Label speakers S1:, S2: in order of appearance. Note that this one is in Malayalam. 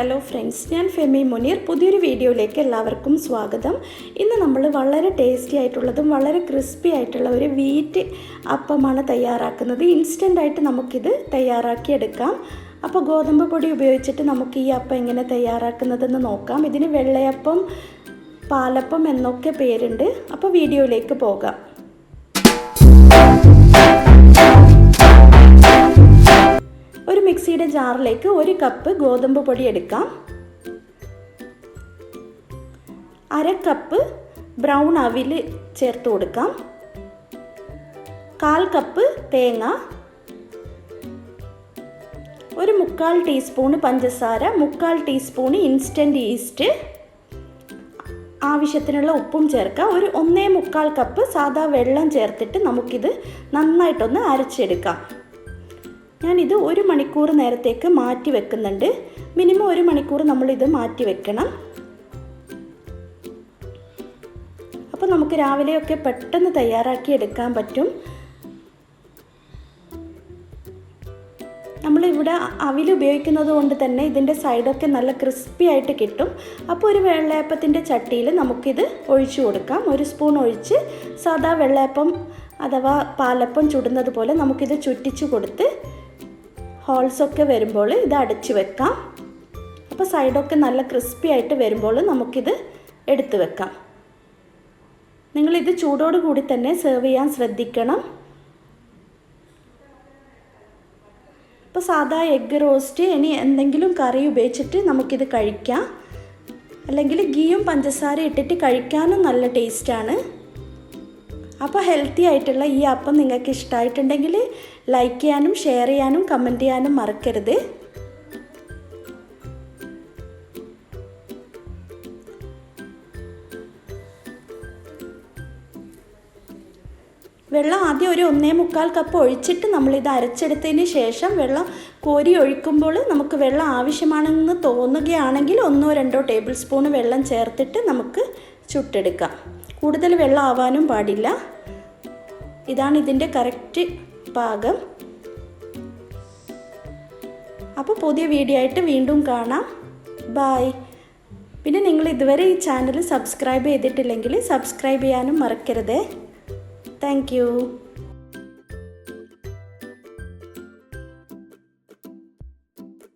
S1: ഹലോ ഫ്രണ്ട്സ് ഞാൻ ഫെമി മുനീർ പുതിയൊരു വീഡിയോയിലേക്ക് എല്ലാവർക്കും സ്വാഗതം ഇന്ന് നമ്മൾ വളരെ ടേസ്റ്റി ആയിട്ടുള്ളതും വളരെ ക്രിസ്പി ആയിട്ടുള്ള ഒരു വീറ്റ് അപ്പമാണ് തയ്യാറാക്കുന്നത് ഇൻസ്റ്റൻ്റായിട്ട് നമുക്കിത് തയ്യാറാക്കിയെടുക്കാം അപ്പോൾ ഗോതമ്പ് പൊടി ഉപയോഗിച്ചിട്ട് നമുക്ക് ഈ അപ്പം എങ്ങനെ തയ്യാറാക്കുന്നതെന്ന് നോക്കാം ഇതിന് വെള്ളയപ്പം പാലപ്പം എന്നൊക്കെ പേരുണ്ട് അപ്പോൾ വീഡിയോയിലേക്ക് പോകാം ജാറിലേക്ക് ഒരു കപ്പ് ഗോതമ്പ് പൊടി എടുക്കാം അര കപ്പ് ബ്രൗൺ അവിൽ ചേർത്ത് കൊടുക്കാം കാൽ കപ്പ് തേങ്ങ ഒരു മുക്കാൽ ടീസ്പൂണ് പഞ്ചസാര മുക്കാൽ ടീസ്പൂണ് ഇൻസ്റ്റൻറ്റ് ഈസ്റ്റ് ആവശ്യത്തിനുള്ള ഉപ്പും ചേർക്കാം ഒരു ഒന്നേ മുക്കാൽ കപ്പ് സാദാ വെള്ളം ചേർത്തിട്ട് നമുക്കിത് നന്നായിട്ടൊന്ന് അരച്ചെടുക്കാം ഞാനിത് ഒരു മണിക്കൂർ നേരത്തേക്ക് മാറ്റി വെക്കുന്നുണ്ട് മിനിമം ഒരു മണിക്കൂർ നമ്മളിത് മാറ്റി വെക്കണം അപ്പോൾ നമുക്ക് രാവിലെയൊക്കെ പെട്ടെന്ന് തയ്യാറാക്കി എടുക്കാൻ പറ്റും നമ്മളിവിടെ അവിൽ ഉപയോഗിക്കുന്നത് കൊണ്ട് തന്നെ ഇതിൻ്റെ സൈഡൊക്കെ നല്ല ക്രിസ്പി ആയിട്ട് കിട്ടും അപ്പോൾ ഒരു വെള്ളയപ്പത്തിൻ്റെ ചട്ടിയിൽ നമുക്കിത് ഒഴിച്ചു കൊടുക്കാം ഒരു സ്പൂൺ ഒഴിച്ച് സാധാ വെള്ളയപ്പം അഥവാ പാലപ്പം ചുടുന്നത് പോലെ നമുക്കിത് ചുറ്റിച്ചു കൊടുത്ത് ഹോൾസൊക്കെ വരുമ്പോൾ ഇത് അടച്ചു വെക്കാം അപ്പോൾ സൈഡൊക്കെ നല്ല ക്രിസ്പി ആയിട്ട് വരുമ്പോൾ നമുക്കിത് എടുത്തു വെക്കാം നിങ്ങളിത് ചൂടോട് കൂടി തന്നെ സെർവ് ചെയ്യാൻ ശ്രദ്ധിക്കണം അപ്പോൾ സാധാ എഗ്ഗ് റോസ്റ്റ് ഇനി എന്തെങ്കിലും കറി ഉപയോഗിച്ചിട്ട് നമുക്കിത് കഴിക്കാം അല്ലെങ്കിൽ ഗീയും പഞ്ചസാര ഇട്ടിട്ട് കഴിക്കാനും നല്ല ടേസ്റ്റാണ് അപ്പോൾ ഹെൽത്തി ആയിട്ടുള്ള ഈ അപ്പം നിങ്ങൾക്ക് ഇഷ്ടമായിട്ടുണ്ടെങ്കിൽ ലൈക്ക് ചെയ്യാനും ഷെയർ ചെയ്യാനും കമൻറ്റ് ചെയ്യാനും മറക്കരുത് വെള്ളം ആദ്യം ഒരു ഒന്നേ മുക്കാൽ കപ്പ് ഒഴിച്ചിട്ട് നമ്മളിത് അരച്ചെടുത്തതിന് ശേഷം വെള്ളം കോരി ഒഴിക്കുമ്പോൾ നമുക്ക് വെള്ളം ആവശ്യമാണെന്ന് തോന്നുകയാണെങ്കിൽ ഒന്നോ രണ്ടോ ടേബിൾ സ്പൂൺ വെള്ളം ചേർത്തിട്ട് നമുക്ക് ചുട്ടെടുക്കാം കൂടുതൽ വെള്ളം ആവാനും പാടില്ല ഇതാണ് ഇതിൻ്റെ കറക്റ്റ് പാകം അപ്പോൾ പുതിയ വീഡിയോ ആയിട്ട് വീണ്ടും കാണാം ബായ് പിന്നെ നിങ്ങൾ ഇതുവരെ ഈ ചാനൽ സബ്സ്ക്രൈബ് ചെയ്തിട്ടില്ലെങ്കിൽ സബ്സ്ക്രൈബ് ചെയ്യാനും മറക്കരുത് താങ്ക്